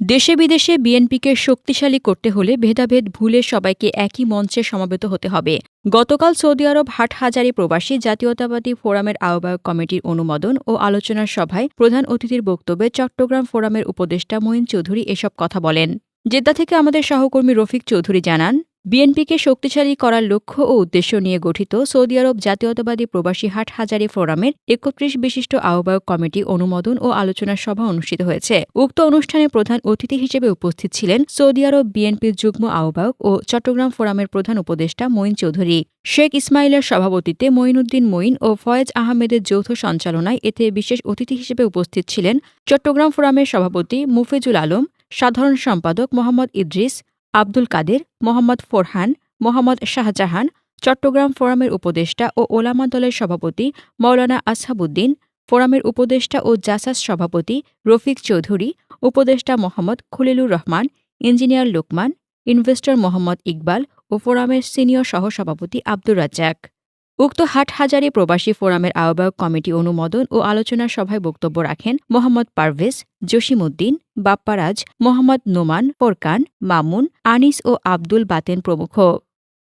দেশে বিদেশে বিএনপিকে শক্তিশালী করতে হলে ভেদাভেদ ভুলে সবাইকে একই মঞ্চে সমাবেত হতে হবে। গতকাল সৌদি আরব হাটহাজারি প্রবাসী জাতীয়তাবাদী ফোরামের আহ্বায়ক কমিটির অনুমোদন ও আলোচনার সভায় প্রধান অতিথির বক্তব্যে চট্টগ্রাম ফোরামের উপদেষ্টা মঈন চৌধুরী এসব কথা বলেন। জেদ্দা থেকে আমাদের সহকর্মী রফিক চৌধুরী জানান বিএনপিকে শক্তিশালী করার লক্ষ্য ও উদ্দেশ্য নিয়ে গঠিত সৌদি আরব জাতীয়তাবাদী প্রবাসী হাট হাজারি ফোরামের একত্রিশ বিশিষ্ট আহ্বায়ক কমিটি অনুমোদন ও আলোচনা সভা অনুষ্ঠিত হয়েছে। উক্ত অনুষ্ঠানে প্রধান অতিথি হিসেবে উপস্থিত ছিলেন সৌদি আরব বিএনপির যুগ্ম আহ্বায়ক ও চট্টগ্রাম ফোরামের প্রধান উপদেষ্টা মঈন চৌধুরী। শেখ ইসমাইলের সভাপতিত্বে মঈনুদ্দিন মঈন ও ফয়েজ আহমেদের যৌথ সঞ্চালনায় এতে বিশেষ অতিথি হিসেবে উপস্থিত ছিলেন চট্টগ্রাম ফোরামের সভাপতি মুফিজুল আলম, সাধারণ সম্পাদক মোহাম্মদ ইদ্রিস আব্দুল কাদের, মোহাম্মদ ফোরহান, মোহাম্মদ শাহজাহান, চট্টগ্রাম ফোরামের উপদেষ্টা ও ওলামা দলের সভাপতি মৌলানা আসহাবুদ্দিন, ফোরামের উপদেষ্টা ও জাসাস সভাপতি রফিক চৌধুরী, উপদেষ্টা মোহাম্মদ খলিলুর রহমান, ইঞ্জিনিয়ার লোকমান, ইনভেস্টর মোহাম্মদ ইকবাল ও ফোরামের সিনিয়র সহসভাপতি আব্দুর রাজ্জাক। উক্ত হাটহাজারি প্রবাসী ফোরামের আহ্বায়ক কমিটি অনুমোদন ও আলোচনা সভায় বক্তব্য রাখেন মোহাম্মদ পারভেজ, জসিমউদ্দিন, বাপ্পারাজ, মোহাম্মদ নোমান, ফোরকান, মামুন, আনিস ও আব্দুল বাতেন প্রমুখ।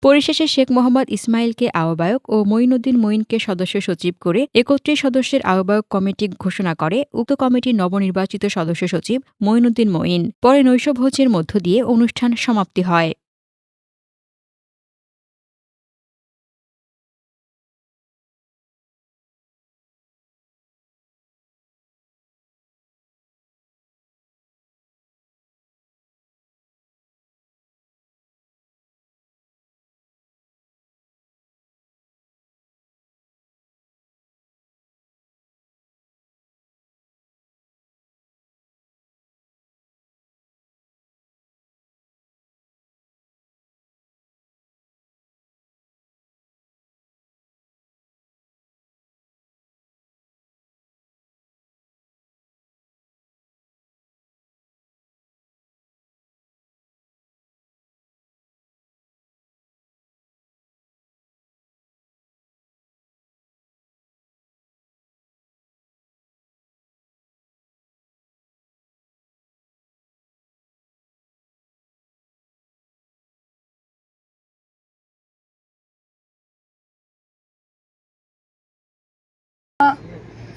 পরিশেষে শেখ মোহাম্মদ ইসমাইলকে আহ্বায়ক ও মঈনুদ্দিন মঈনকে সদস্য সচিব করে একত্রিশ সদস্যের আহ্বায়ক কমিটি ঘোষণা করে উক্ত কমিটির নবনির্বাচিত সদস্য সচিব মঈনুদ্দিন মঈন। পরে নৈশভোজের মধ্য দিয়ে অনুষ্ঠান সমাপ্তি হয়।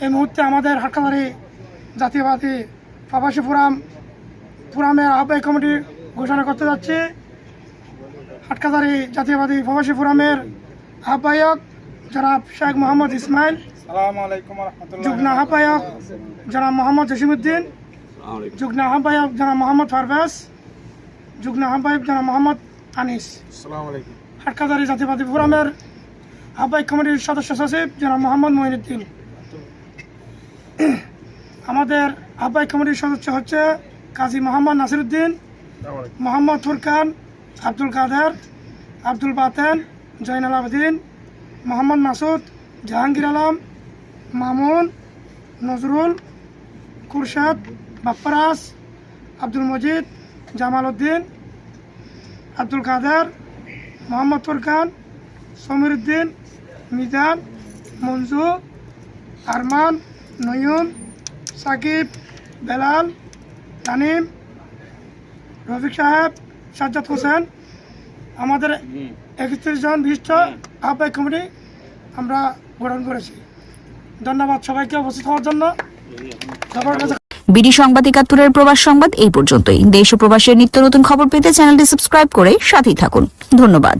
এই মুহূর্তে আমাদের হাটকাবাড়ি জাতীয়বাদী প্রবাসী ফোরাম ফোরামের আহ্বায়ক কমিটি ঘোষণা করতে যাচ্ছি। হাটকাজারি জাতীয়বাদী প্রবাসী ফোরামের আহ্বায়ক জনাব শেখ মোহাম্মদ ইসমাইল যুগ্ম আহ্বায়ক জনাব মোহাম্মদ জসিমুদ্দিন যুগ্ম আহ্বায়ক জনাব মোহাম্মদ ফারভেজ যুগ্ম আহ্বায়ক জনাব মোহাম্মদ আনিস। হাটকাজারি জাতীয়বাদী ফোরামের আহ্বায়ক কমিটির সদস্য সচিব জনাব মোহাম্মদ মঈনুদ্দিন। আমাদের আহ্বায়ক কমিটির সদস্য হচ্ছে কাজী মোহাম্মদ নাসিরুদ্দিন, মোহাম্মদ ফুরকান, আব্দুল কাদের, আব্দুল বাতেন জৈনাল আবদিন, মোহাম্মদ মাসুদ, জাহাঙ্গীর আলম, মামুন, নজরুল, খুরশেদ, বাপ্পারাস, আব্দুল মজিদ, জামাল উদ্দিন, আব্দুল কাদের, মোহাম্মদ ফুরকান, সমীর উদ্দিন, মিজান, মঞ্জু, আরমান, নয়ুন সাকিব বেলাল তানিম রফিক সাহেব সাজ্জাদ হোসেন। আমাদের একত্রিশ জন বিশিষ্ট আহ্বায়ক কমিটি আমরা গঠন করেছি। ধন্যবাদ সবাইকে উপস্থিত হওয়ার জন্য। সবার কাছে বিডি সংবাদ একাত্তরের প্রবাস সংবাদ এই পর্যন্তই। দেশ ও প্রবাসের নিত্য নতুন খবর পেতে চ্যানেলটি সাবস্ক্রাইব করে সাথেই থাকুন। ধন্যবাদ।